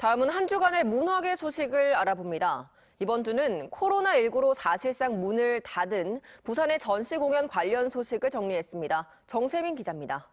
다음은 한 주간의 문화계 소식을 알아봅니다. 이번 주는 코로나19로 사실상 문을 닫은 부산의 전시 공연 관련 소식을 정리했습니다. 정세민 기자입니다.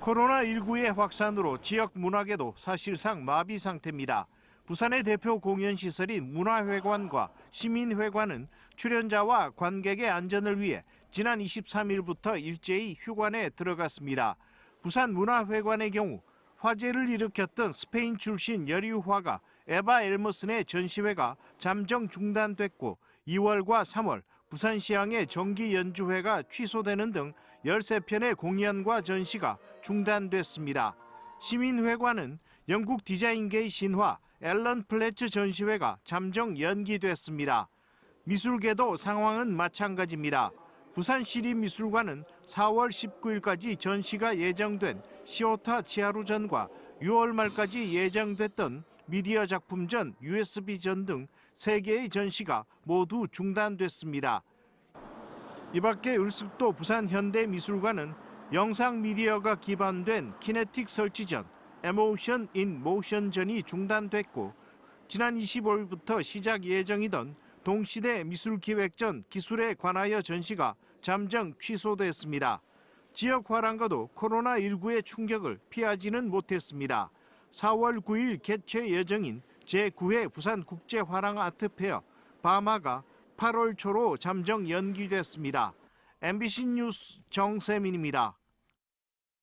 코로나19의 확산으로 지역 문화계도 사실상 마비 상태입니다. 부산의 대표 공연 시설인 문화회관과 시민회관은 출연자와 관객의 안전을 위해 지난 23일부터 일제히 휴관에 들어갔습니다. 부산 문화회관의 경우 화재를 일으켰던 스페인 출신 여류화가 에바 엘머슨의 전시회가 잠정 중단됐고 2월과 3월 부산시향의 정기 연주회가 취소되는 등 13편의 공연과 전시가 중단됐습니다. 시민회관은 영국 디자인계의 신화 앨런 플래츠 전시회가 잠정 연기됐습니다. 미술계도 상황은 마찬가지입니다. 부산시립미술관은 4월 19일까지 전시가 예정된 시오타 치하루전과 6월 말까지 예정됐던 미디어 작품전, USB전 등 3개의 전시가 모두 중단됐습니다. 이 밖에 을숙도 부산현대미술관은 영상 미디어가 기반된 키네틱 설치전, 에모션 인 모션전이 중단됐고 지난 25일부터 시작 예정이던 동시대 미술기획전 기술에 관하여 전시가 잠정 취소됐습니다. 지역 화랑과도 코로나19의 충격을 피하지는 못했습니다. 4월 9일 개최 예정인 제9회 부산국제화랑 아트페어 바마가 8월 초로 잠정 연기됐습니다. MBC 뉴스 정세민입니다.